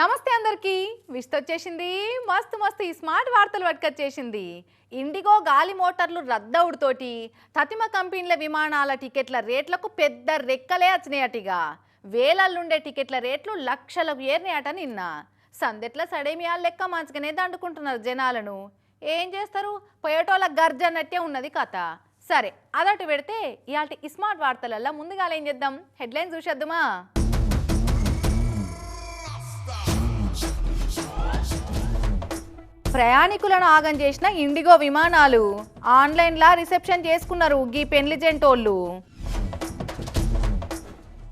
నమస్తే అందరికీ. విష్త వచ్చేసింది. మస్తు మస్తు ఈ స్మార్ట్ వార్తలు పట్టుకొచ్చేసింది. ఇండిగో గాలి మోటార్లు రద్దవుడుతోటి తతిమ కంపెనీల విమానాల టికెట్ల రేట్లకు పెద్ద రెక్కలే వచ్చినాయటిగా వేలల్లుండే టికెట్ల రేట్లు లక్షలకు ఏరినాయట నిన్న. సందెట్ల సడేమియా లెక్క మంచిగానే దండుకుంటున్నారు జనాలను. ఏం చేస్తారు? పొయటోల గర్జ అన్నట్టే ఉన్నది కథ. సరే అదటు పెడితే ఇలాంటి స్మార్ట్ వార్తలల్లో ముందుగా ఏం చేద్దాం? హెడ్లైన్స్ చూసేద్దామా? ప్రయాణికులను ఆగం చేసిన ఇండిగో విమానాలు ఆన్లైన్లా రిసెప్షన్ చేసుకున్నారు గీ పెండ్లి జంటోళ్ళు.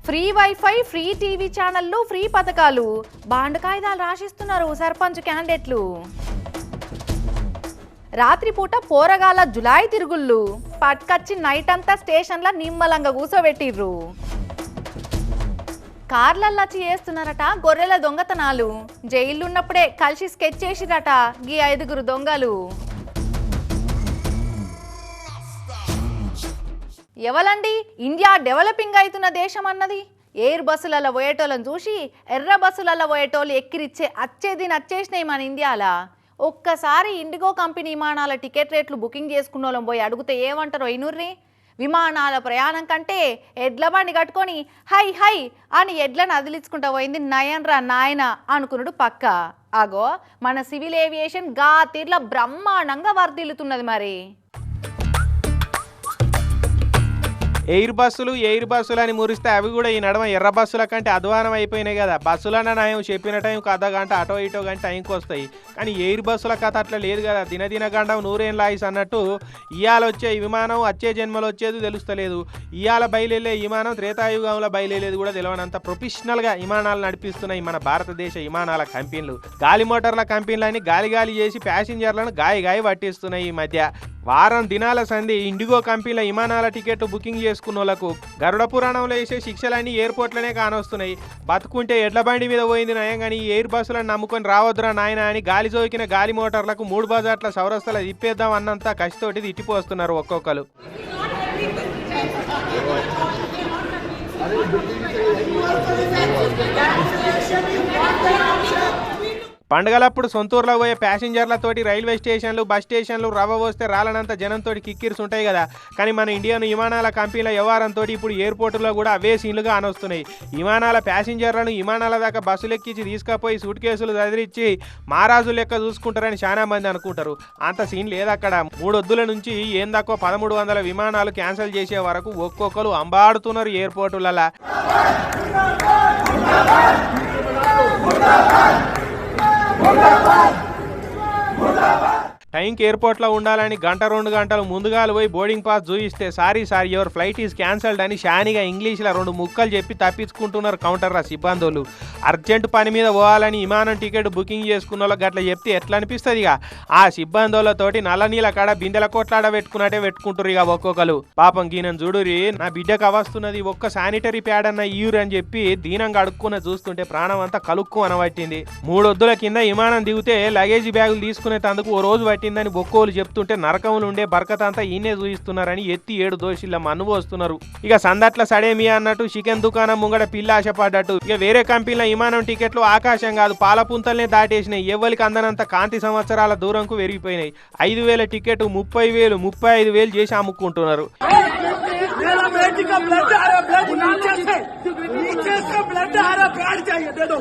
ఫ్రీ వైఫై ఫ్రీ టీవీ ఛానళ్ళు ఫ్రీ పథకాలు. బాండ్ కాయిదాలు రాసిస్తున్నారు సర్పంచ్ క్యాండిడేట్లు. రాత్రిపూట పోరగాల జులాయి తిరుగుళ్ళు. పట్కచ్చి నైట్ అంతా స్టేషన్ల నిమ్మలంగా కూసోబెట్టిర్రు. కార్లల్లా చేస్తున్నారట గొర్రెల దొంగతనాలు. జైలున్నప్పుడే కలిసి స్కెచ్ చేసిరట గీ ఐదుగురు దొంగలు. ఎవలండి? ఇండియా డెవలపింగ్ అవుతున్న దేశం అన్నది. ఎయిర్ బస్సులలో పోయేటోళ్ళని చూసి ఎర్ర బస్సులలో పోయేటోళ్ళు ఎక్కిరిచ్చే అచ్చేది నచ్చేసినాయి మన ఇండియాలా? ఒక్కసారి ఇండిగో కంపెనీ విమానాల టికెట్ రేట్లు బుకింగ్ చేసుకున్న వాళ్ళని పోయి అడిగితే ఏమంటారో ఇనుర్రి విమానాల ప్రయాణం కంటే ఎడ్ల బండి కట్టుకొని హై హై అని ఎడ్లను అదిలించుకుంటా పోయింది నయన్రా నాయన అనుకున్నాడు పక్క. అగో మన సివిల్ ఏవియేషన్గా తీర్ల బ్రహ్మాండంగా వర్ధిల్లుతున్నది మరి. ఎయిర్ బస్సులు ఎయిర్ బస్సులు అని మురిస్తే అవి కూడా ఈ నడమ ఎర్ర బస్సుల కంటే అధ్వానం అయిపోయినాయి కదా. బస్సులన్న నయం చెప్పిన టైం కథ గంట అటో ఇటో గంట టైంకి వస్తాయి. కానీ ఎయిర్ బస్సుల కథ అట్లా లేదు కదా. దినదిన గండం నూరేం లాయిస్ అన్నట్టు ఇవాళ వచ్చే విమానం వచ్చే జన్మలో వచ్చేది తెలుస్తలేదు. ఇవాళ బయలుదేరే విమానం త్రేతాయుగంలో బయలుదేరేది కూడా తెలియనంత ప్రొఫెషనల్గా విమానాలు నడిపిస్తున్నాయి మన భారతదేశ విమానాల కంపెనీలు. గాలి మోటార్ల కంపెనీలని గాలి గాలి చేసి ప్యాసింజర్లను గాయ గాయ పట్టిస్తున్నాయి ఈ మధ్య. వారం దినాల సంధి ఇండిగో కంపెనీల విమానాల టికెట్ బుకింగ్ చేసి చేసుకున్న వాళ్ళకు గరుడ పురాణంలో వేసే శిక్షలన్నీ ఎయిర్పోర్ట్లోనే కానొస్తున్నాయి. బతుకుంటే ఎడ్ల బండి మీద పోయింది నయం కానీ ఈ ఎయిర్ బస్సులను నమ్ముకొని రావద్దురా నాయన అని గాలి సోకిన గాలి మోటార్లకు మూడు బజార్ల సౌరస్థల తిప్పేద్దాం అన్నంత కసితోటి తిట్టిపోస్తున్నారు ఒక్కొక్కరు. పండగలప్పుడు సొంతూరులో పోయే ప్యాసింజర్లతోటి రైల్వే స్టేషన్లు బస్ స్టేషన్లు రవ్వ వస్తే రాలనంత జనంతో కిక్కిర్స్ ఉంటాయి కదా. కానీ మన ఇండియన్ విమానాల కంపెనీల వ్యవహారంతో ఇప్పుడు ఎయిర్పోర్టులో కూడా అవే సీన్లుగా అనొస్తున్నాయి విమానాల ప్యాసింజర్లను విమానాల దాకా బస్సులు ఎక్కించి తీసుకుపోయి సూట్ కేసులు చదివించి మహారాజు లెక్క చూసుకుంటారని చాలా మంది అనుకుంటారు. అంత సీన్ లేదు అక్కడ మూడొద్దుల నుంచి ఏం తక్కువ పదమూడు వందల విమానాలు క్యాన్సిల్ చేసే వరకు ఒక్కొక్కరు అంబాడుతున్నారు ఎయిర్పోర్టులలో. ఫ్లయింగ్ ఎయిర్పోర్ట్లో ఉండాలని గంట రెండు గంటలు ముందుగాలు పోయి boarding pass చూయిస్తే sorry sir your flight is cancelled అని షానిగా ఇంగ్లీష్లో రెండు ముక్కలు చెప్పి తప్పించుకుంటున్నారు కౌంటర్ రా సిబ్బందులు. అర్జెంట్ పని మీద పోవాలని విమానం టికెట్ బుకింగ్ చేసుకున్న వాళ్ళకి అట్లా చెప్తే ఎట్లా అనిపిస్తుంది ఇక ఆ సిబ్బందులతోటి నల్ల నీళ్ళ కాడ బిందెల కొట్లాడ పెట్టుకున్నట్టే పెట్టుకుంటారు ఇక ఒక్కొక్కరు. పాపం గీనం చూడురి నా బిడ్డకు అవస్తున్నది ఒక్క శానిటరీ ప్యాడ్ అన్న ఇయ్యూరు అని చెప్పి దీనంగా అడుక్కున్న చూస్తుంటే ప్రాణం అంతా కలుక్కు అనబట్టింది. మూడొద్దుల కింద విమానం దిగితే లగేజ్ బ్యాగులు తీసుకునేటందుకు ఓ రోజు పట్టింది పట్టిందని బొక్కోలు చెప్తుంటే నరకములు ఉండే బరకతంతా ఈయనే చూయిస్తున్నారని ఎత్తి ఏడు దోషిల్ల మన్ను పోస్తున్నారు ఇక సందట్ల సడేమియా అన్నట్టు చికెన్ దుకాణం ముంగడ పిల్ల ఆశపడ్డట్టు ఇక వేరే కంపెనీల విమానం టికెట్లు ఆకాశం కాదు పాల పుంతల్నే దాటేసినాయి ఎవరికి అందనంత కాంతి సంవత్సరాల దూరంకు పెరిగిపోయినాయి ఐదు వేల టికెట్ ముప్పై వేలు ముప్పై ఐదు వేలు చేసి అమ్ముకుంటున్నారు मेरा बेटी का ब्लड आ रहा ब्लड नीचे से नीचे से ब्लड आ रहा ब्लड चाहिए दे दो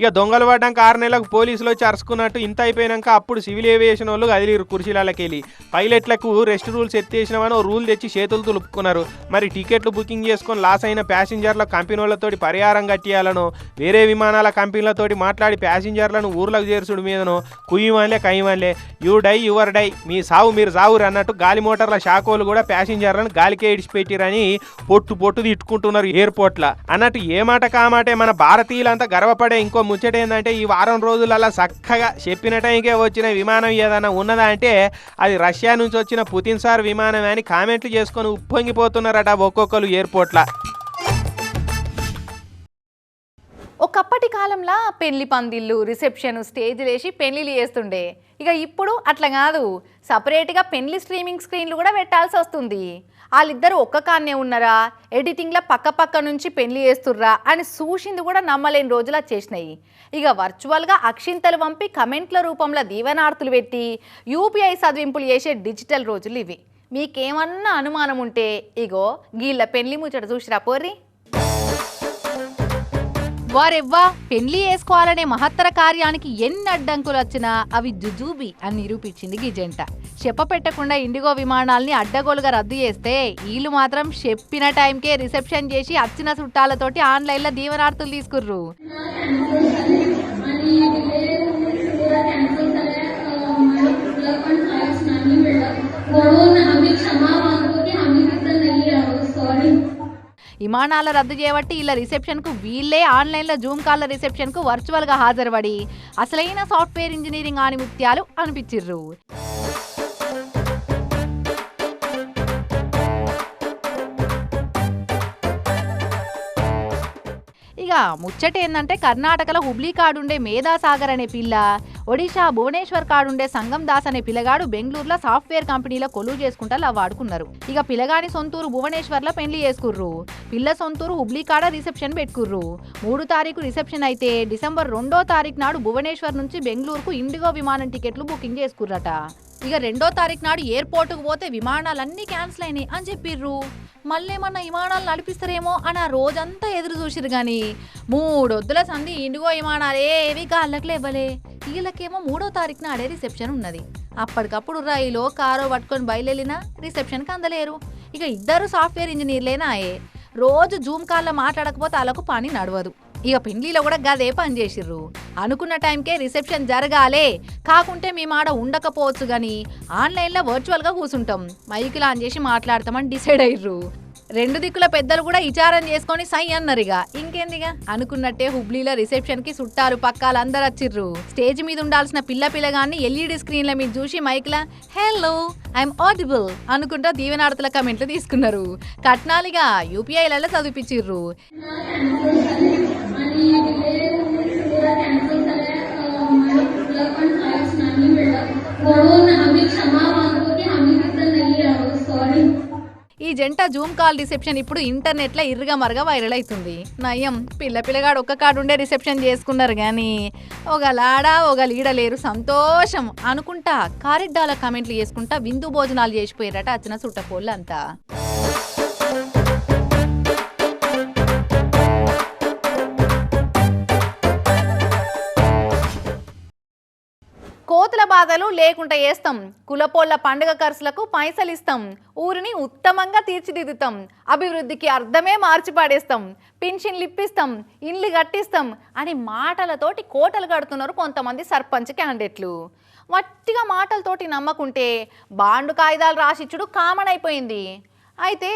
ఇక దొంగలు పడ్డాక ఆరు నెలలకు పోలీసులు వచ్చి అరుచుకున్నట్టు ఇంత అయిపోయినాక అప్పుడు సివిల్ ఏవియేషన్ వాళ్ళు కదిలిరు కుర్చీలకెళ్ళి. పైలట్లకు రెస్ట్ రూల్స్ ఎత్తేసినామని ఓ రూల్ తెచ్చి చేతులు తులుపుకున్నారు. మరి టికెట్లు బుకింగ్ చేసుకొని లాస్ అయిన ప్యాసింజర్ల కంపెనీ వాళ్ళతోటి పరిహారం కట్టియాలనో వేరే విమానాల కంపెనీలతోటి మాట్లాడి ప్యాసింజర్లను ఊర్లకు చేర్చుడు మీదనో కుయ్యమనిలే కయ్యమనిలే. యూ డై యువర్ డై మీ సావు మీరు సావురు అన్నట్టు గాలి మోటార్ల షాకోలు కూడా ప్యాసింజర్లను గాలికే ఇడిచిపెట్టిరని పొట్టు పొట్టు చేసుకుంటున్నారు ఎయిర్పోర్ట్ల. అన్నట్టు ఏ మాట కామాటే మన భారతీయులంతా గర్వపడే ఇంకో ముచ్చట ఏంటంటే ఈ వారం రోజులలో చక్కగా చెప్పిన టైంకే వచ్చిన విమానం ఏదైనా ఉన్నదా అంటే అది రష్యా నుంచి వచ్చిన పుతిన్ సార్ విమానం అని కామెంట్లు చేసుకొని ఉప్పొంగిపోతున్నారట ఒక్కొక్కరు ఎయిర్పోర్ట్ల. ఒకప్పటి కాలంలో పెళ్ళి పందిళ్ళు రిసెప్షన్ స్టేజ్లు వేసి పెళ్ళిళ్ళు చేస్తుండే. ఇక ఇప్పుడు అట్లా కాదు. సపరేట్గా పెళ్ళి స్ట్రీమింగ్ స్క్రీన్లు కూడా పెట్టాల్సి వస్తుంది. వాళ్ళిద్దరు ఒక్క కాన్నే ఉన్నారా? ఎడిటింగ్లో పక్క పక్క నుంచి పెళ్ళి చేస్తుర్రా? అని చూసింది కూడా నమ్మలేని రోజులు వచ్చేసినాయి. ఇక వర్చువల్గా అక్షింతలు పంపి కమెంట్ల రూపంలో దీవెనార్తులు పెట్టి యూపీఐ చదివింపులు చేసే డిజిటల్ రోజులు ఇవి. మీకేమన్నా అనుమానం ఉంటే ఇగో గీళ్ళ పెళ్ళి ముచ్చట చూసిరా పోర్రీ? వారెవ్వా? పెళ్ళి వేసుకోవాలనే మహత్తర కార్యానికి ఎన్ని అడ్డంకులు వచ్చినా అవి జుజూబి అని నిరూపించింది ఈ జంట చెప్ప పెట్టకుండా ఇండిగో విమానాల్ని అడ్డగోలుగా రద్దు చేస్తే వీళ్ళు మాత్రం చెప్పిన టైంకే రిసెప్షన్ చేసి వచ్చిన చుట్టాలతోటి ఆన్లైన్లో దీవనార్థులు తీసుకుర్రు. విమానాల రద్దు చేయబట్టి ఇలా రిసెప్షన్కు వీళ్ళే ఆన్లైన్లో జూమ్ కాల్ల రిసెప్షన్కు వర్చువల్గా హాజరుపడి అసలైన సాఫ్ట్వేర్ ఇంజనీరింగ్ ఆనిముత్యాలు అనిపించిర్రు. ముచ్చట ఏంటంటే కర్ణాటకలో హుబ్లీ కాడుండే మేధాసాగర్ అనే పిల్ల ఒడిషా భువనేశ్వర్ కాడుండే సంగం దాస్ అనే పిల్లగాడు బెంగళూరులో సాఫ్ట్వేర్ కంపెనీలో కొలువు చేసుకుంటా లవ్ వాడుకున్నారు ఇక పిల్లగాని సొంతూరు భువనేశ్వర్లో పెళ్ళి చేసుకుర్రు. పిల్ల సొంతూరు హుబ్లీ కాడ రిసెప్షన్ పెట్టుకుర్రు. మూడు తారీఖు రిసెప్షన్ అయితే డిసెంబర్ రెండో తారీఖు నాడు భువనేశ్వర్ నుంచి బెంగళూరుకు ఇండిగో విమానం టికెట్లు బుకింగ్ చేసుకుర్రట. ఇక రెండో తారీఖు నాడు ఎయిర్పోర్ట్కు పోతే విమానాలన్నీ క్యాన్సిల్ అయినాయి అని చెప్పిర్రు. మళ్ళేమన్నా విమానాలు నడిపిస్తారేమో అని ఆ రోజంతా ఎదురు చూసిరు కానీ మూడొద్దుల సంధి ఇండిగో విమానాలు ఏవి గాళ్ళకి లేవలే వీళ్ళకేమో మూడో తారీఖున ఆడే రిసెప్షన్ ఉన్నది. అప్పటికప్పుడు రైలో కారో పట్టుకొని బయలుదేరినా రిసెప్షన్కి అందలేరు. ఇక ఇద్దరు సాఫ్ట్వేర్ ఇంజనీర్లేనాయే రోజు జూమ్ కాల్లో మాట్లాడకపోతే వాళ్ళకు పని నడవదు. ఇక పెండ్లీలో కూడా గదే పని చేసిర్రు. అనుకున్న టైంకే రిసెప్షన్ జరగాలే. కాకుంటే మేము ఆడ ఉండకపోవచ్చు కానీ ఆన్లైన్లో వర్చువల్గా కూర్చుంటాం మైకులు ఆన్ చేసి మాట్లాడతామని డిసైడ్ అయ్యారు రెండు దిక్కుల పెద్దలు కూడా విచారం చేసుకొని సై అన్నారు ఇక ఇంకేందిగా అనుకున్నట్టే హుబ్లీలో రిసెప్షన్ కి చుట్టారు పక్కాలు అందరు వచ్చిర్రు స్టేజ్ మీద ఉండాల్సిన పిల్ల పిల్లగాన్ని ఎల్ఈడి స్క్రీన్ల మీద చూసి మైక్లా హెల్లో ఐఎమ్ ఆడిబుల్ అనుకుంటా దీవెనార్థుల కమెంట్లు తీసుకున్నారు కట్నాలిగా యూపీఐలలో చదివిపించిర్రు आणि डिले पूरा कॅन्सल झालाय मला कुठला पण फ्लाईट्स नाही मिळत म्हणून आम्ही क्षमा मागतो की आम्ही तिथं नाही आहोत सॉरी ఈ జంట జూమ్ కాల్ రిసెప్షన్ ఇప్పుడు ఇంటర్నెట్లో ఇరుగా మరగా వైరల్ అవుతుంది నయం పిల్ల పిల్లగాడు ఒక్క కాడుండే రిసెప్షన్ చేసుకున్నారు కానీ ఒక లాడా ఒక లీడ లేరు సంతోషం అనుకుంటా. కారిడ్డాల కామెంట్లు చేసుకుంటా విందు భోజనాలు చేసిపోయారట వచ్చిన చుట్టపోళ్ళు కోతుల బాధలు లేకుండా చేస్తాం కులపోళ్ళ పండుగ ఖర్చులకు పైసలు ఇస్తాం ఊరిని ఉత్తమంగా తీర్చిదిద్దుతాం. అభివృద్ధికి అర్థమే మార్చి పాడేస్తాం పింఛన్లు ఇప్పిస్తాం. ఇండ్లు కట్టిస్తాం అని మాటలతోటి కోటలు కడుతున్నారు కొంతమంది సర్పంచ్ క్యాండిడేట్లు. వట్టిగా మాటలతోటి నమ్మకుంటే బాండు కాగితాలు రాసిచ్చుడు కామన్ అయిపోయింది అయితే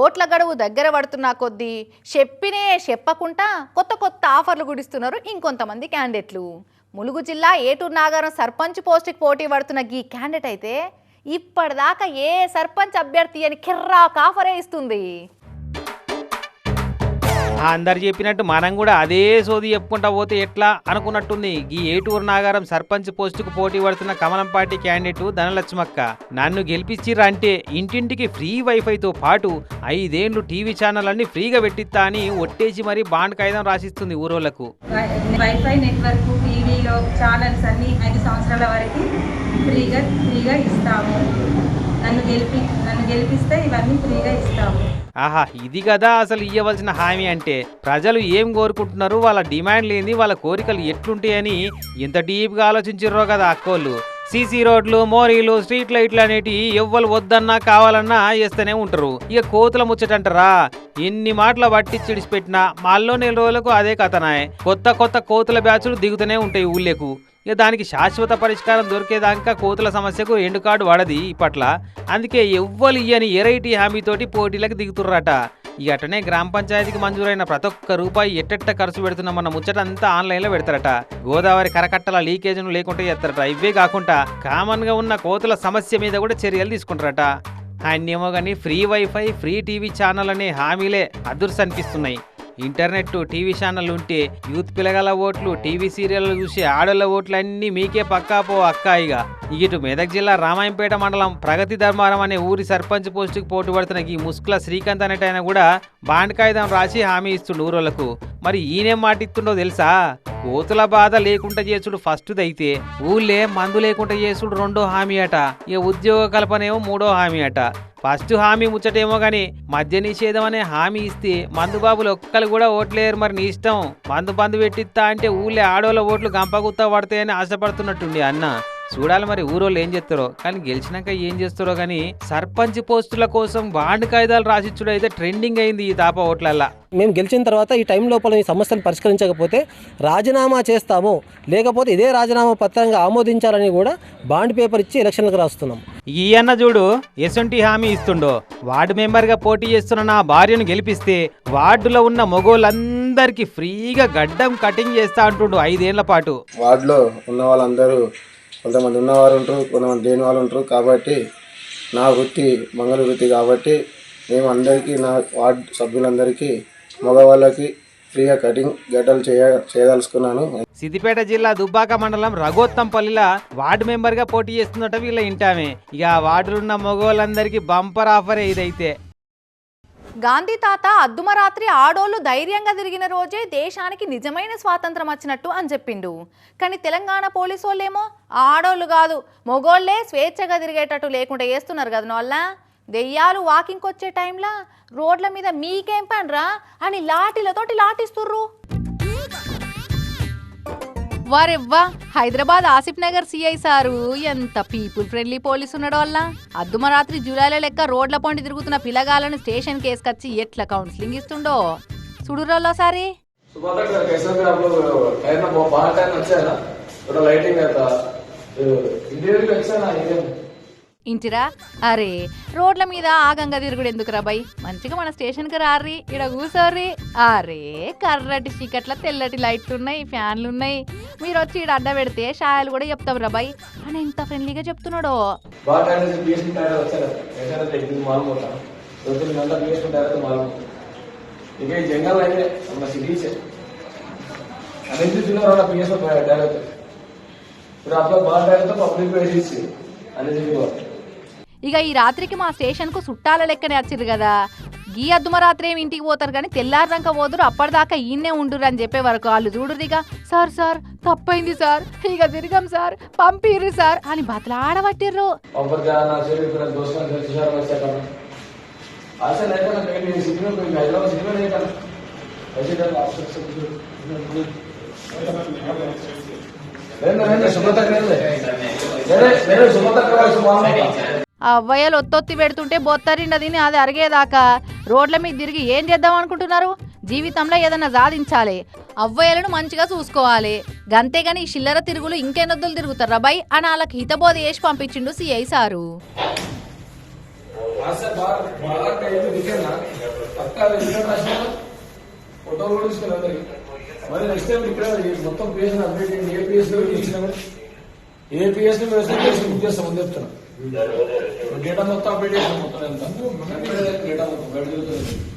ఓట్ల గడువు దగ్గర పడుతున్న కొద్దీ చెప్పినే చెప్పకుండా కొత్త కొత్త ఆఫర్లు గుడిస్తున్నారు ఇంకొంతమంది క్యాండిడేట్లు. ములుగు జిల్లా ఏటూరు నాగారం సర్పంచ్ పోస్టుకి పోటీ పడుతున్న ఈ క్యాండిడేట్ అయితే ఇప్పటిదాకా ఏ సర్పంచ్ అభ్యర్థి అని కిర్రాక్ ఆఫరే ఇస్తుంది. అందరు చెప్పినట్టు మనం కూడా అదే సోది చెప్పుకుంటా పోతే ఎట్లా అనుకున్నట్టుంది. ఈ ఏటూరు నాగారం సర్పంచ్ పోస్టుకు పోటీ పడుతున్న కమలం పార్టీ క్యాండిడేట్ ధనలక్ష్మక్క. నన్ను గెలిపించిర్రా అంటే ఇంటింటికి ఫ్రీ వైఫైతో పాటు ఐదేండ్లు టీవీ ఛానల్ అన్ని ఫ్రీగా పెట్టిస్తా అని ఒట్టేసి మరీ బాండ్ కాయిదం రాసిస్తుంది ఊరోళ్ళకు వైఫై నెట్వర్క్ టీవీలో ఛానల్స్ అన్ని ఐదు సంవత్సరాల వరకు ఫ్రీగా ఫ్రీగా ఇస్తాము. నన్ను గెలిపి నన్ను గెలిపిస్తే ఇవన్నీ ఫ్రీగా ఇస్తాము. ఆహా ఇది కదా అసలు ఇవ్వవలసిన హామీ అంటే. ప్రజలు ఏం కోరుకుంటున్నారు? వాళ్ళ డిమాండ్ లేని వాళ్ళ కోరికలు ఎట్లుంటాయని ఎంత డీప్గా ఆలోచించారో కదా అక్కోళ్ళు. సీసీ రోడ్లు మోరీలు స్ట్రీట్ లైట్లు అనేటివి ఎవ్వరు వద్దన్నా కావాలన్నా వేస్తూనే ఉంటారు. ఇక కోతుల ముచ్చటంటారా? ఎన్ని మాటలు పట్టి చిడిచిపెట్టినా మాల్లో నెల రోజులకు అదే కథనాయ్. కొత్త కొత్త కోతుల బ్యాచ్లు దిగుతూనే ఉంటాయి ఊళ్ళకు. ఇక దానికి శాశ్వత పరిష్కారం దొరికేదాకా కోతుల సమస్యకు ఎండు కార్డు వాడది ఇప్పట్ల అందుకే ఎవ్వరు ఇయ్యని ఎరైటీ హామీతోటి పోటీలకు దిగుతుర్రట. ఇక అటనే గ్రామ పంచాయతీకి మంజూరైన ప్రతి ఒక్క రూపాయి ఎట్టెట్ట ఖర్చు పెడుతున్నామన్న ముచ్చట అంతా ఆన్లైన్లో పెడతారట. గోదావరి కరకట్టల లీకేజ్ను లేకుండా చేస్తారట. ఇవే కాకుండా కామన్గా ఉన్న కోతుల సమస్య మీద కూడా చర్యలు తీసుకుంటారట. అన్నేమో కానీ free wifi free TV channel అనే హామీలే అదుర్స్ అనిపిస్తున్నాయి ఇంటర్నెట్ టీవీ ఛానల్ ఉంటే యూత్ పిల్లగల ఓట్లు టీవీ సీరియల్ చూసి ఆడోళ్ళ ఓట్లు అన్నీ మీకే పక్కా పో అక్క ఇక ఇటు మెదక్ జిల్లా రామాయంపేట మండలం ప్రగతి ధర్మారం అనే ఊరి సర్పంచ్ పోస్టుకి పోటీ పడుతున్న ఈ ముస్కుల శ్రీకాంత్ అనేటైన కూడా బాండ్ కాగితం రాసి హామీ ఇస్తుండు ఊరోళ్ళకు మరి ఈయనేం మాటిస్తుండో తెలుసా? కోతుల బాధ లేకుండా చేసుడు ఫస్ట్ది అయితే ఊళ్ళే మందు లేకుండా చేసుడు రెండో హామీ అట. ఇక ఉద్యోగ కల్పనేమో మూడో హామీ అట. ఫస్ట్ హామీ ముచ్చటేమో గాని మద్య నిషేధం అనే హామీ ఇస్తే మందు బాబులు ఒక్కరు కూడా ఓట్లేరు మరి నీ ఇష్టం. మందు బందు పెట్టిస్తా అంటే ఊళ్ళే ఆడోళ్ళ ఓట్లు గంపగుత్తా పడతాయని ఆశపడుతున్నట్టుండి అన్న. చూడాలి మరి ఊరోళ్ళు ఏం చేస్తారో. కానీ గెలిచినాక ఏం చేస్తారో కానీ సర్పంచ్ పోస్టుల కోసం బాండ్ కాయిదాలు రాసిచ్చుడు అయితే ట్రెండింగ్ అయింది ఈ తాప ఓట్లల్లా. మేము గెలిచిన తర్వాత ఈ టైం లోపల ఈ సమస్యలు పరిష్కరించకపోతే రాజీనామా చేస్తాము. లేకపోతే ఇదే రాజీనామా పత్రంగా ఆమోదించాలని కూడా బాండ్ పేపర్ ఇచ్చి ఎలక్షన్లకు రాస్తున్నాం. ఈ అన్న చూడు ఎసొంటి హామీ ఇస్తుండో. వార్డు మెంబర్గా పోటీ చేస్తున్న నా భార్యను గెలిపిస్తే వార్డులో ఉన్న మొగోళ్ళందరికీ ఫ్రీగా గడ్డం కటింగ్ చేస్తా అంటుండు ఐదేళ్ళ పాటు. వార్డులో ఉన్న వాళ్ళందరూ కొంతమంది ఉన్నవారు ఉంటారు కొంతమంది లేని వాళ్ళు ఉంటారు. కాబట్టి నా వృత్తి మంగళ వృత్తి కాబట్టి మేము అందరికీ నా వార్డ్ సభ్యులందరికీ మగవాళ్ళకి ఫ్రీగా కటింగ్ గడ్డలు చేయ చేయదలుచుకున్నాను. సిద్దిపేట జిల్లా దుబ్బాక మండలం రఘోత్తంపల్లిలో వార్డు మెంబర్గా పోటీ చేస్తుందట వీళ్ళ ఇంటామే. ఇక వార్డులున్న మగవాళ్ళందరికీ బంపర్ ఆఫరే ఇదైతే. గాంధీ తాత అద్దుమరాత్రి ఆడోళ్ళు ధైర్యంగా తిరిగిన రోజే దేశానికి నిజమైన స్వాతంత్రం వచ్చినట్టు అని చెప్పిండు. కానీ తెలంగాణ పోలీసు వాళ్ళేమో ఆడోళ్ళు కాదు మొగోళ్ళే స్వేచ్ఛగా తిరిగేటట్టు లేకుండా చేస్తున్నారు కదా వల్ల దెయ్యాలు వాకింగ్కి వచ్చే టైంలో రోడ్ల మీద మీకేం పనిరా అని లాఠీలతోటి లాటిస్తుర్రు వారెవ్వా? Hyderabad Asif Nagar CI sir. ఎంత పీపుల్ ఫ్రెండ్లీ పోలీసు ఉన్నాడు వల్ల అద్దుమరాత్రి జూలైలో లెక్క రోడ్ల పండి తిరుగుతున్న పిల్లగాలను స్టేషన్ కేసుకొచ్చి ఎట్లా కౌన్సిలింగ్ ఇస్తుండో? చూడురోలో సారీ? ఇంటీరియర్ ఇంటిరా? అరే రోడ్ల మీద ఆగంగా తిరుగుడు ఎందుకురా బై? మంచిగా మన స్టేషన్కి రారీ ఇడ కూసోర్రీ. అరే కర్రటి చీకట్ల తెల్లటి లైట్లు ఉన్నాయి ఫ్యాన్లు ఉన్నాయి మీరు వచ్చి ఇడ అడ్డ పెడితే షాయలు కూడా చెప్తావు రా అని ఎంత ఫ్రెండ్లీగా చెప్తున్నాడు. ఇప్పుడు అప్పుడు బాగా పబ్లిక్ అనేది ఇక ఈ రాత్రికి మా స్టేషన్కు చుట్టాల లెక్కనే వచ్చిర్రు కదా. గీ అద్దుమరాత్రి ఏమి ఇంటికి పోతారు కానీ తెల్లారినాక పోదురు అప్పటిదాకా ఈయన్నే ఉండురు అని చెప్పే వరకు వాళ్ళు చూడరు ఇక సార్ సార్ తప్పైంది సార్ ఇక తిరిగాం సార్ పంపిర్రు సార్ అని బతలాడబట్టిర్రు. సుమతక్ వయలు ఒత్తొత్తి పెడుతుంటే బొత్తరి నదిని అది అరిగేదాకా రోడ్ల మీద తిరిగి ఏం చేద్దాం అనుకుంటున్నారు? జీవితంలో ఏదైనా సాధించాలి. అవ్వయలను మంచిగా చూసుకోవాలి. గంతేగాని ఈ చిల్లర తిరుగులు ఇంకెన్నద్దులు తిరుగుతారు రబాయ్ అని వాళ్ళకి హితబోధ చేసి పంపించిండు సిఐ సారు. డేటా మొత్తం అప్డేట్ మొత్తం ఎంత డేటా మొత్తం బయట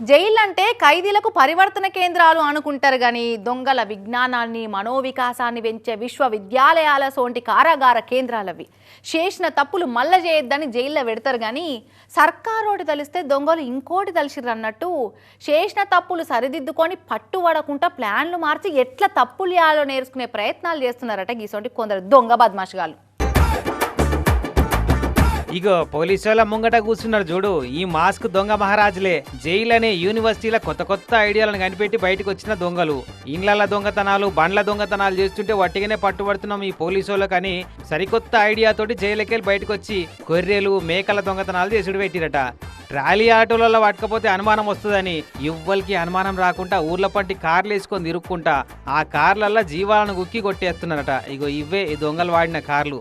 జైలు అంటే ఖైదీలకు పరివర్తన కేంద్రాలు అనుకుంటారు కానీ దొంగల విజ్ఞానాన్ని మనోవికాసాన్ని పెంచే విశ్వవిద్యాలయాల సోంటి కారాగార కేంద్రాలవి. చేసిన తప్పులు మల్ల చేయొద్దని జైల్లో పెడతారు కానీ సర్కారోటి తలిస్తే దొంగలు ఇంకోటి తలిసిర్రు అన్నట్టు చేసిన తప్పులు సరిదిద్దుకొని పట్టుబడకుండా ప్లాన్లు మార్చి ఎట్లా తప్పులు చేయాలో నేర్చుకునే ప్రయత్నాలు చేస్తున్నారట గీసోంటి కొందరు దొంగ బద్మాషగాళ్ళు ఇగో పోలీసు వాళ్ళ ముంగట కూర్చున్నారు చూడు. ఈ మాస్క్ దొంగ మహారాజులే. జైలు అనే యూనివర్సిటీల కొత్త కొత్త ఐడియాలను కనిపెట్టి బయటకు వచ్చిన దొంగలు. ఇండ్ల దొంగతనాలు బండ్ల దొంగతనాలు చేస్తుంటే వట్టిగానే పట్టుబడుతున్నాం ఈ పోలీసు కానీ సరికొత్త ఐడియాతోటి జైలుకెళ్ళి బయటకు వచ్చి గొర్రెలు మేకల దొంగతనాలు చేసుడు పెట్టిరట. ట్రాలీ ఆటోలలో పట్టకపోతే అనుమానం వస్తుందని ఇవ్వలకి అనుమానం రాకుండా ఊర్ల పంటి కార్లు వేసుకొని తిరుక్కుంటా ఆ కార్లల్లో జీవాలను గుక్కి కొట్టేస్తున్నారట. ఇగో ఇవే ఈ దొంగలు వాడిన కార్లు.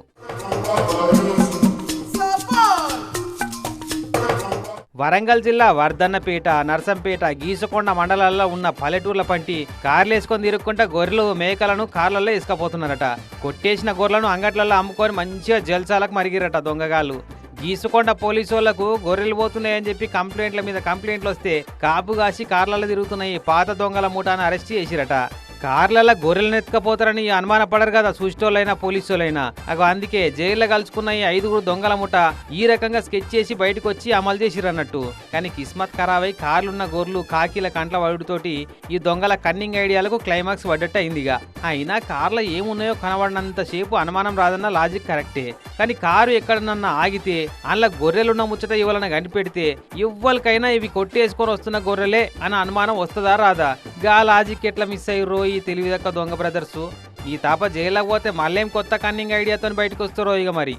వరంగల్ జిల్లా వర్ధన్నపేట నర్సంపేట గీసుకొండ మండలాల్లో ఉన్న పల్లెటూర్ల పంటి కార్లేసుకొని తిరుక్కుంటా గొర్రెలు మేకలను కార్లలో ఇసుకపోతున్నారట. కొట్టేసిన గొర్రెలను అంగట్లలో అమ్ముకొని మంచిగా జల్సాలకు మరిగిరట దొంగగాళ్ళు. గీసుకొండ పోలీసు వాళ్ళకు గొర్రెలు పోతున్నాయని చెప్పి కంప్లైంట్ల మీద కంప్లైంట్లు వస్తే కాపు కాసి కార్లలో తిరుగుతున్నాయి పాత దొంగల మూటాను అరెస్ట్ చేసిరట. కార్లలో గొర్రెలను ఎత్తుకపోతారని అనుమానపడరు కదా చూసేటోళ్ళైనా పోలీసులైనా అగో అందుకే జైల్లో కలుసుకున్న ఈ ఐదుగురు దొంగల ముఠ ఈ రకంగా స్కెచ్ చేసి బయటకు వచ్చి అమలు చేసిరన్నట్టు. కానీ కిస్మత్ ఖరాబై కార్లున్న గొర్రెలు కాకిల కంట్ల వడుతోటి ఈ దొంగల కన్నింగ్ ఐడియాలకు క్లైమాక్స్ పడ్డట్టు అయిందిగా అయినా కార్లో ఏమున్నాయో కనబడినంత సేపు అనుమానం రాదన్న లాజిక్ కరెక్టే కానీ కారు ఎక్కడనన్నా ఆగితే అందులో గొర్రెలున్న ముచ్చట ఇవ్వాలని కనిపెడితే ఇవ్వలకైనా ఇవి కొట్టేసుకొని వస్తున్న గొర్రెలే అని అనుమానం వస్తుందా రాదా? గా లాజిక్ ఎట్లా మిస్ అయ్యారో ఈ తెలివిదక్క దొంగ బ్రదర్స్ ఈ తాప జైలకు పోతే మళ్ళేం కొత్త కన్నింగ్ ఐడియాతో బయటకు వస్తారో ఇక మరి.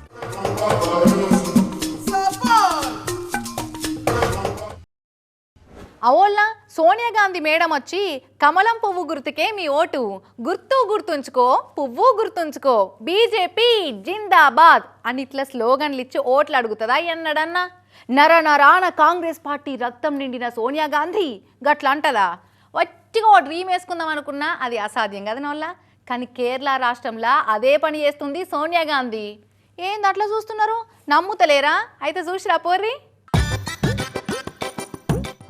అవోల్నా సోనియా గాంధీ మేడం వచ్చి కమలం పువ్వు గుర్తుకే మీ ఓటు. గుర్తు గుర్తుంచుకో పువ్వు గుర్తుంచుకో. బీజేపీ జిందాబాద్ అని ఇట్లా స్లోగన్లు ఇచ్చి ఓట్లు అడుగుతుందా ఎన్నడన్నా నర నరాన కాంగ్రెస్ పార్టీ రక్తం నిండిన సోనియా గాంధీ గట్లా అంటదా? గట్టిగా ఓ డ్రీమ్ వేసుకుందాం అనుకున్నా అది అసాధ్యం కదా నోళ్ళ కానీ కేరళ రాష్ట్రంలో అదే పని చేస్తుంది సోనియా గాంధీ. ఏంది అట్లా చూస్తున్నారు? నమ్ముతలేరా? అయితే చూసిరా పోర్రీ?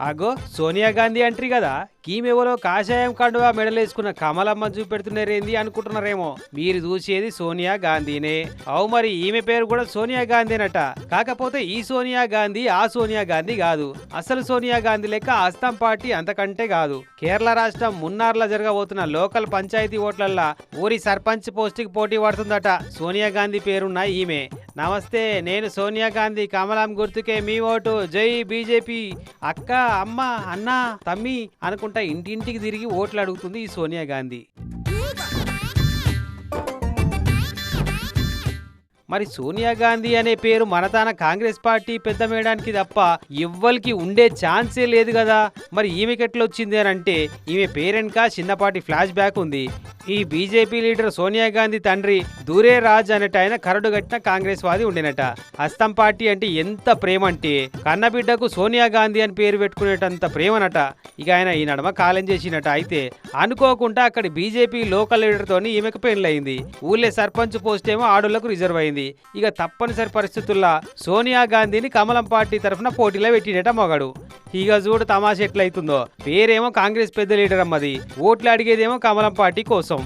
అగో సోనియా గాంధీ అంటారు కదా. కీమెవరో కాషాయం కండువా మెడలేసుకున్న కమలమ్మ చూపెడుతున్నారేంది అనుకుంటున్నారేమో. మీరు చూసేది సోనియా గాంధీనే. అవు మరి ఈమె పేరు కూడా సోనియా గాంధీనట. కాకపోతే ఈ సోనియా గాంధీ ఆ సోనియా గాంధీ కాదు. అసలు సోనియా గాంధీ లెక్క అస్సాం పార్టీ అంతకంటే కాదు. కేరళ రాష్ట్రం మున్నార్లో జరగబోతున్న లోకల్ పంచాయతీ ఓట్లల్లా ఊరి సర్పంచ్ పోస్టుకి పోటీ పడుతుందట. సోనియా గాంధీ పేరున్న ఈమె. నమస్తే నేను సోనియా గాంధీ. కమలం గుర్తుకే మీ ఓటు. జై బీజేపీ. అక్క అమ్మ అన్న తమ్మి అనుకుంటా ఇంటింటికి తిరిగి ఓట్లు అడుగుతుంది ఈ సోనియా గాంధీ. మరి సోనియా గాంధీ అనే పేరు మనతాన కాంగ్రెస్ పార్టీ పెద్ద మేడానికి తప్ప ఎవ్వరికి ఉండే ఛాన్సే లేదు కదా. మరి ఈమెకి ఎట్లా వచ్చింది అని అంటే ఈమె పేరెంట్గా చిన్నపాటి ఫ్లాష్ బ్యాక్ ఉంది. ఈ బీజేపీ లీడర్ సోనియా గాంధీ తండ్రి దూరే రాజ్ అనేట ఆయన కరడు కట్టిన కాంగ్రెస్ వాది ఉండినట. అస్తం పార్టీ అంటే ఎంత ప్రేమ అంటే కన్నబిడ్డకు సోనియా గాంధీ అని పేరు పెట్టుకునేటంత ప్రేమనట. ఇక ఆయన ఈ నడమ కాలం చేసినట. అయితే అనుకోకుండా అక్కడ బీజేపీ లోకల్ లీడర్ తోని ఈమెకు పెళ్ళయింది ఊళ్ళే సర్పంచ్ పోస్ట్ ఏమో ఆడోళ్ళకు రిజర్వ్ అయింది. ఇక తప్పనిసరి పరిస్థితుల్లో సోనియా గాంధీని కమలం పార్టీ తరఫున పోటీలో పెట్టినట మొగడు. ఇక చూడు తమాష ఎట్లయితుందో. పేరేమో కాంగ్రెస్ పెద్ద లీడర్ అమ్మది. ఓట్లు అడిగేదేమో కమలం పార్టీ కోసం.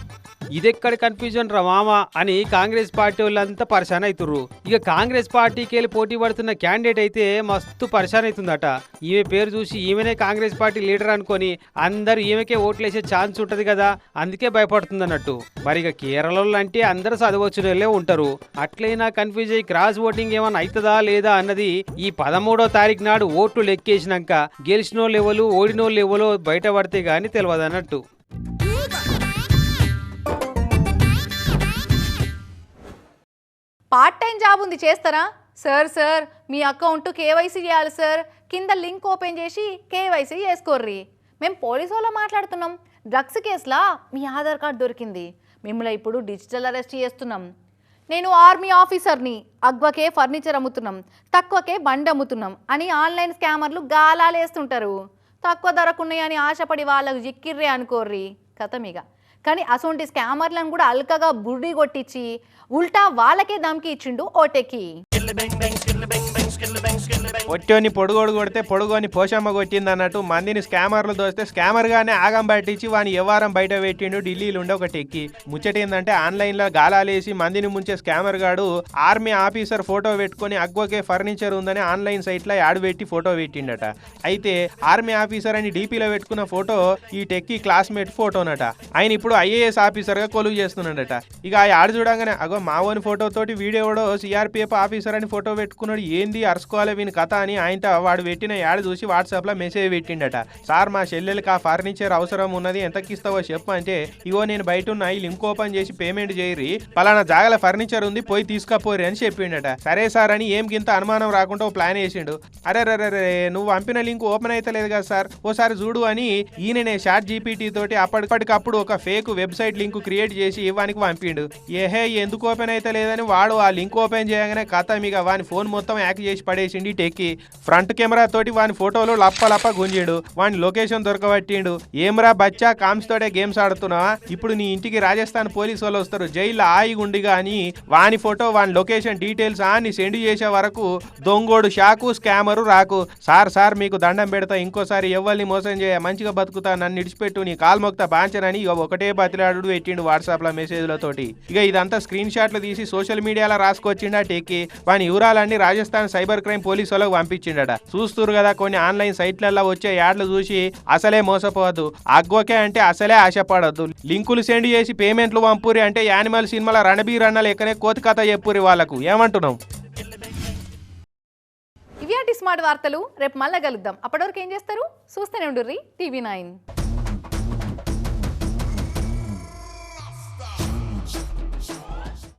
ఇదెక్కడ కన్ఫ్యూజన్ రా మామ? అని కాంగ్రెస్ పార్టీ వాళ్ళంతా పరిశాన్ అవుతుర్రు ఇక కాంగ్రెస్ పార్టీకి వెళ్ళి పోటీ పడుతున్న క్యాండిడేట్ అయితే మస్తు పరిశాన్ అవుతుందట ఈమె పేరు చూసి ఈమెనే కాంగ్రెస్ పార్టీ లీడర్ అనుకొని అందరూ ఈమెకే ఓట్లేసే ఛాన్స్ ఉంటది కదా అందుకే భయపడుతుంది అన్నట్టు మరి ఇక కేరళలో అంటే అందరూ చదవచ్చు వాళ్ళే ఉంటారు. అట్లయినా కన్ఫ్యూజ్ అయ్యి క్రాస్ ఓటింగ్ ఏమైనా అవుతుందా లేదా అన్నది ఈ పదమూడో తారీఖు నాడు ఓట్లు లెక్కేసినాక గెలిచినోళ్ళు ఎవరు ఓడినోళ్ళు ఎవరో బయటపడితే గానీ తెలియదు అన్నట్టు పార్ట్ టైం జాబ్ ఉంది చేస్తారా? సార్ సార్ మీ అకౌంట్ కేవైసీ చేయాలి సార్. కింద లింక్ ఓపెన్ చేసి కేవైసీ చేసుకోర్రి. మేము పోలీసు వాళ్ళ మాట్లాడుతున్నాం. డ్రగ్స్ కేసులా మీ ఆధార్ కార్డ్ దొరికింది. మిమ్మల్ని ఇప్పుడు డిజిటల్ అరెస్ట్ చేస్తున్నాం. నేను ఆర్మీ ఆఫీసర్ని అగ్వకే ఫర్నిచర్ అమ్ముతున్నాం తక్కువకే బండి అమ్ముతున్నాం అని ఆన్లైన్ స్కామర్లు గాలాలేస్తుంటారు. తక్కువ ధరకున్నాయని ఆశపడి వాళ్ళకు జిక్కిర్రే అనుకోర్రి. కథమిగా. కానీ అసోంటి స్కామర్లను కూడా అల్కగా బుర్డి కొట్టించి ఉల్టా వాళ్ళకే దమ్కి ఇచ్చిండు ఓటెకి పొట్టోని పొడుగోడు కొడితే పొడుగోని పోషమ్మ కొట్టింది అన్నట్టు మందిని స్కామర్లు దోస్తే స్కామర్ గానే ఆగం పట్టించి వాని వ్యవహారం బయట పెట్టిండు ఢిల్లీలో ఉండే ఒక టెక్కి ముచ్చట ఏంటంటే ఆన్లైన్లో గాలాలేసి మందిని ముంచే స్కామర్ గాడు ఆర్మీ ఆఫీసర్ ఫోటో పెట్టుకొని అగ్వకే ఫర్నిచర్ ఉందని ఆన్లైన్ సైట్లో యాడ్ పెట్టి ఫోటో పెట్టిండట. అయితే ఆర్మీ ఆఫీసర్ అని డీపీలో పెట్టుకున్న ఫోటో ఈ టెక్కి క్లాస్మేట్ ఫోటోనట. ఆయన ఇప్పుడు ఐఏఎస్ ఆఫీసర్గా కొలువు చేస్తున్నాడట. ఇక ఆ యాడ్ చూడంగానే అగో మావోని ఫోటో తోటి వీడియోడో సిఆర్పిఎఫ్ ఆఫీసర్ అని ఫోటో పెట్టుకున్నాడు ఏంది అరుసుకోవాలి వీని కథ అని ఆయనతో వాడు పెట్టిన యాడ్ చూసి వాట్సాప్లో మెసేజ్ పెట్టిండట. సార్ మా చెల్లెలకి ఆ ఫర్నిచర్ అవసరం ఉన్నది ఎంతకిస్తావో చెప్పు అంటే ఇగో నేను బయట ఉన్న ఈ లింక్ ఓపెన్ చేసి పేమెంట్ చేయరి పలానా జాగల ఫర్నిచర్ ఉంది పోయి తీసుకపోరి అని చెప్పిండట. సరే సార్ అని ఏం గింత అనుమానం రాకుండా ఓ ప్లాన్ వేసిండు. అరే రే నువ్వు పంపిన లింక్ ఓపెన్ అయితే లేదు కదా సార్ ఓసారి చూడు అని ఈయననే షార్ట్ జీపీటీ తోటి అప్పటికప్పుడు ఒక ఫేక్ వెబ్సైట్ లింక్ క్రియేట్ చేసి ఇవ్వడానికి పంపిండు. ఏహే ఎందుకు ఓపెన్ అయితే లేదని వాడు ఆ లింక్ ఓపెన్ చేయగానే కథ మీకు వాని ఫోన్ మొత్తం యాక్ చేసి పడేసిండి టెక్కి. ఫ్రంట్ కెమెరా తోటి వాని ఫోటోలు లప్ప లప్ప గుంజిండు. వాని లొకేషన్ దొరకబట్టిండు. ఏమ్రా బచ్చా కామ్స్ తోటే గేమ్స్ ఆడుతున్నావా? ఇప్పుడు నీ ఇంటికి రాజస్థాన్ పోలీసు వాళ్ళు వస్తారు. జైల్లో ఆయి ఉండిగా అని వాని ఫోటో వాని లొకేషన్ డీటెయిల్స్ అని సెండ్ చేసే వరకు దొంగోడు shock scammer rock. Sir sir మీకు దండం పెడతా. ఇంకోసారి ఎవరిని మోసం చేయ మంచిగా బతుకుతా నన్ను ఇడిచిపెట్టు. నీ కాల్ మొక్త బాంచనని ఇక ఒకటే బతిలాడు పెట్టిండు వాట్సాప్లో మెసేజ్లతోటి ఇక ఇదంతా స్క్రీన్ షాట్లు తీసి సోషల్ మీడియాలో రాసుకొచ్చిండా టేకి వాని వివరాలన్నీ రాజస్థాన్ సైబర్ క్రైమ్ పోలీసు వాళ్ళకు పంపించిండట. చూస్తురు కదా కొన్ని ఆన్లైన్ సైట్లలో వచ్చే యాడ్లు చూసి అసలే మోసపోవద్దు. అగ్గోకే అంటే అసలే ఆశపడద్దు. లింకులు సెండ్ చేసి పేమెంట్లు పంపురి అంటే యానిమల్ సినిమాల రణబీర్ అన్న లెక్కనే కోతి కథ చెప్పురి వాళ్ళకు. ఏమంటున్నాం ఇవి స్మార్ట్ వార్తలు రేపు మళ్ళా కలుద్దాం. అప్పటివరకు ఏం చేస్తారు? చూస్తూనే ఉండుర్రి టీవీ నైన్.